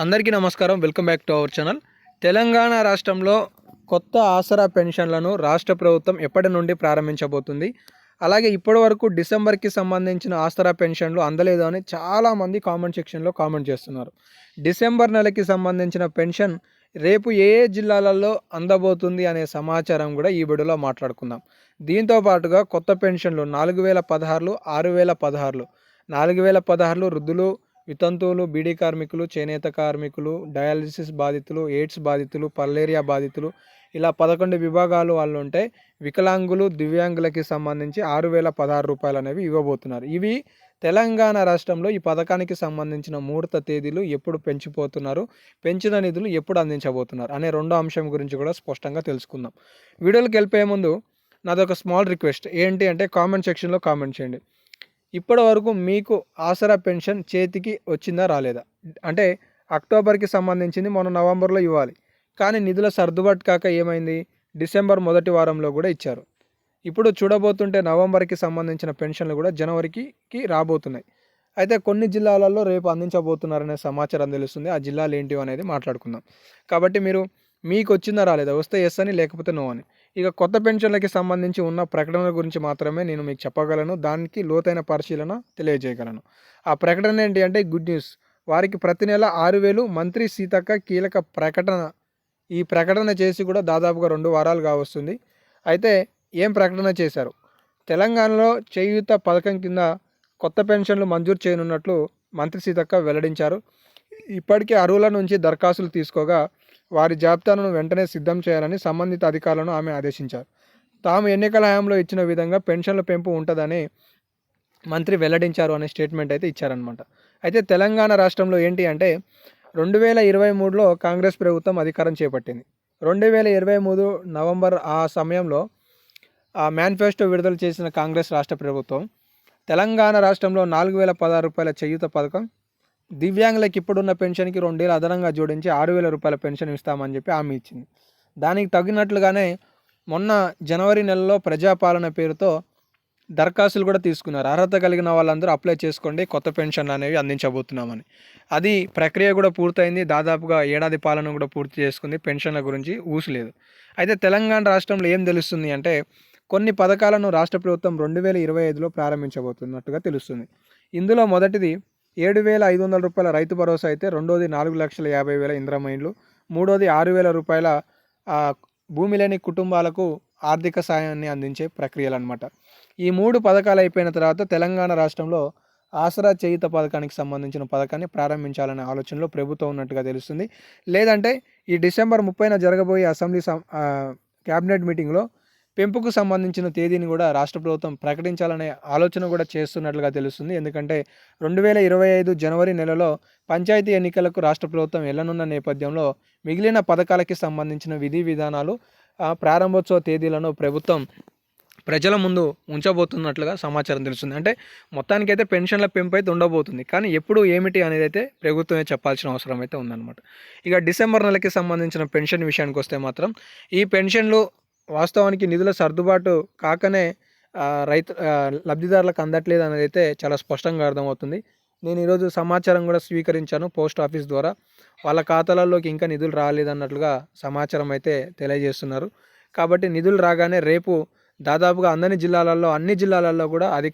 అందరికీ నమస్కారం. Welcome back to our channel Telangana రాష్ట్రంలో కొత్త ఆసరా పెన్షన్లను రాష్ట్ర ప్రభుత్వం ఎప్పటి నుండి ప్రారంభించబోతుంది? అలాగే ఇప్పటి వరకు డిసెంబర్కి సంబంధించిన ఆసరా పెన్షన్లు అందలేదు అని చాలామంది కామెంట్ సెక్షన్లో కామెంట్ చేస్తున్నారు. డిసెంబర్ నెలకి సంబంధించిన పెన్షన్ రేపు ఏ ఏ జిల్లాలలో అందబోతుంది అనే సమాచారం కూడా ఈ వీడియోలో మాట్లాడుకుందాం. దీంతో పాటుగా కొత్త పెన్షన్లు నాలుగు వేల పదహారులు ఆరు వేల పదహారులు నాలుగు వేల పదహారులు వృద్ధులు వితంతువులు బీడీ కార్మికులు చేనేత కార్మికులు డయాలసిస్ బాధితులు ఎయిడ్స్ బాధితులు పల్లేరియా బాధితులు ఇలా పదకొండు విభాగాలు వాళ్ళు ఉంటే వికలాంగులు దివ్యాంగులకి సంబంధించి ఆరు వేల పదహారు రూపాయలు అనేవి ఇవ్వబోతున్నారు. ఇవి తెలంగాణ రాష్ట్రంలో ఈ పథకానికి సంబంధించిన ముహూర్త తేదీలు ఎప్పుడు పెంచిపోతున్నారు పెంచిన నిధులు ఎప్పుడు అందించబోతున్నారు అనే రెండో అంశం గురించి కూడా స్పష్టంగా తెలుసుకుందాం. వీడియోకి వెళ్ళిపోయే ముందు నాదొక స్మాల్ రిక్వెస్ట్. ఏంటి అంటే కామెంట్ సెక్షన్లో కామెంట్ చేయండి. ఇప్పటి వరకు మీకు ఆసరా పెన్షన్ చేతికి వచ్చిందా రాలేదా? అంటే అక్టోబర్కి సంబంధించింది మొన్న నవంబర్లో ఇవ్వాలి. కానీ నిధుల సర్దుబాటు కాక ఏమైంది? డిసెంబర్ మొదటి వారంలో కూడా ఇచ్చారు. ఇప్పుడు చూడబోతుంటే నవంబర్కి సంబంధించిన పెన్షన్లు కూడా జనవరికి రాబోతున్నాయి. అయితే కొన్ని జిల్లాలలో రేపు అందించబోతున్నారనే సమాచారం తెలుస్తుంది. ఆ జిల్లాలు ఏంటివి అనేది మాట్లాడుకుందాం. కాబట్టి మీరు మీకు వచ్చిందా రాలేదా? వస్తే ఎస్ అని లేకపోతే నో అని. ఇక కొత్త పెన్షన్లకి సంబంధించి ఉన్న ప్రకటనల గురించి మాత్రమే నేను మీకు చెప్పగలను. దానికి లోతైన పరిశీలన తెలియజేయగలను. ఆ ప్రకటన ఏంటి అంటే గుడ్ న్యూస్. వారికి ప్రతి నెల ఆరు వేలు మంత్రి సీతక్క కీలక ప్రకటన. ఈ ప్రకటన చేసి కూడా దాదాపుగా రెండు వారాలు కావస్తుంది. అయితే ఏం ప్రకటన చేశారు? తెలంగాణలో చేయూత పథకం కింద కొత్త పెన్షన్లు మంజూరు చేయనున్నట్లు మంత్రి సీతక్క వెల్లడించారు. ఇప్పటికే అర్హుల నుంచి దరఖాస్తులు తీసుకోగా వారి జాబితాను వెంటనే సిద్ధం చేయాలని సంబంధిత అధికారులను ఆమె ఆదేశించారు. తాము ఎన్నికల హయాంలో ఇచ్చిన విధంగా పెన్షన్ల పెంపు ఉంటుందని మంత్రి వెల్లడించారు అనే స్టేట్మెంట్ అయితే ఇచ్చారనమాట అయితే తెలంగాణ రాష్ట్రంలో ఏంటి అంటే రెండు వేల ఇరవై మూడులో కాంగ్రెస్ ప్రభుత్వం అధికారం చేపట్టింది. రెండు వేల ఇరవై మూడు నవంబర్ ఆ సమయంలో ఆ మేనిఫెస్టో విడుదల చేసిన కాంగ్రెస్ రాష్ట్ర ప్రభుత్వం తెలంగాణ రాష్ట్రంలో నాలుగు వేల పదహారు రూపాయల చేయూత పథకం దివ్యాంగులకు ఇప్పుడున్న పెన్షన్కి రెండేళ్ళు అదనంగా జోడించి ఆరు వేల రూపాయల పెన్షన్ ఇస్తామని చెప్పి హామీ ఇచ్చింది. దానికి తగినట్లుగానే మొన్న జనవరి నెలలో ప్రజాపాలన పేరుతో దరఖాస్తులు కూడా తీసుకున్నారు. అర్హత కలిగిన వాళ్ళందరూ అప్లై చేసుకోండి కొత్త పెన్షన్లు అనేవి అందించబోతున్నామని. అది ప్రక్రియ కూడా పూర్తయింది. దాదాపుగా ఏడాది పాలన కూడా పూర్తి చేసుకుంది. పెన్షన్ల గురించి ఊసలేదు. అయితే తెలంగాణ రాష్ట్రంలో ఏం తెలుస్తుంది అంటే కొన్ని పథకాలను రాష్ట్ర ప్రభుత్వం రెండు వేల ఇరవై ఐదులో ప్రారంభించబోతున్నట్టుగా తెలుస్తుంది. ఇందులో మొదటిది ఏడు వేల ఐదు వందల రూపాయల రైతు భరోసా అయితే రెండోది నాలుగు లక్షల యాభై వేల ఇంద్రమైన్లు మూడోది ఆరు వేల రూపాయల భూమి లేని కుటుంబాలకు ఆర్థిక సాయాన్ని అందించే ప్రక్రియలు అనమాట ఈ మూడు పథకాలు అయిపోయిన తర్వాత తెలంగాణ రాష్ట్రంలో ఆసరా చేయుత పథకానికి సంబంధించిన పథకాన్ని ప్రారంభించాలనే ఆలోచనలో ప్రభుత్వం ఉన్నట్టుగా తెలుస్తుంది. లేదంటే ఈ డిసెంబర్ ముప్పైన జరగబోయే అసెంబ్లీ సం- క్యాబినెట్ మీటింగ్లో పెంపుకు సంబంధించిన తేదీని కూడా రాష్ట్ర ప్రభుత్వం ప్రకటించాలనే ఆలోచన కూడా చేస్తున్నట్లుగా తెలుస్తుంది. ఎందుకంటే రెండు వేల ఇరవై ఐదు జనవరి నెలలో పంచాయతీ ఎన్నికలకు రాష్ట్ర ప్రభుత్వం వెళ్ళనున్న నేపథ్యంలో మిగిలిన పథకాలకి సంబంధించిన విధి విధానాలు ప్రారంభోత్సవ తేదీలను ప్రభుత్వం ప్రజల ముందు ఉంచబోతున్నట్లుగా సమాచారం తెలుస్తుంది. అంటే మొత్తానికైతే పెన్షన్ల పెంపు అయితే ఉండబోతుంది. కానీ ఎప్పుడు ఏమిటి అనేది అయితే ప్రభుత్వమే చెప్పాల్సిన అవసరం అయితే ఉందన్నమాట. ఇక డిసెంబర్ నెలకి సంబంధించిన పెన్షన్ విషయానికి వస్తే మాత్రం ఈ పెన్షన్లు వాస్తవానికి నిధుల సర్దుబాటు కాకనే రైతు లబ్ధిదారులకు అందట్లేదు అనేది అయితే చాలా స్పష్టంగా అర్థమవుతుంది. నేను ఈరోజు సమాచారం కూడా స్వీకరించాను పోస్ట్ ఆఫీస్ ద్వారా. వాళ్ళ ఖాతాలలోకి ఇంకా నిధులు రాలేదన్నట్లుగా సమాచారం అయితే తెలియజేస్తున్నారు. కాబట్టి నిధులు రాగానే రేపు దాదాపుగా అందని జిల్లాలలో అన్ని జిల్లాలలో కూడా అధిక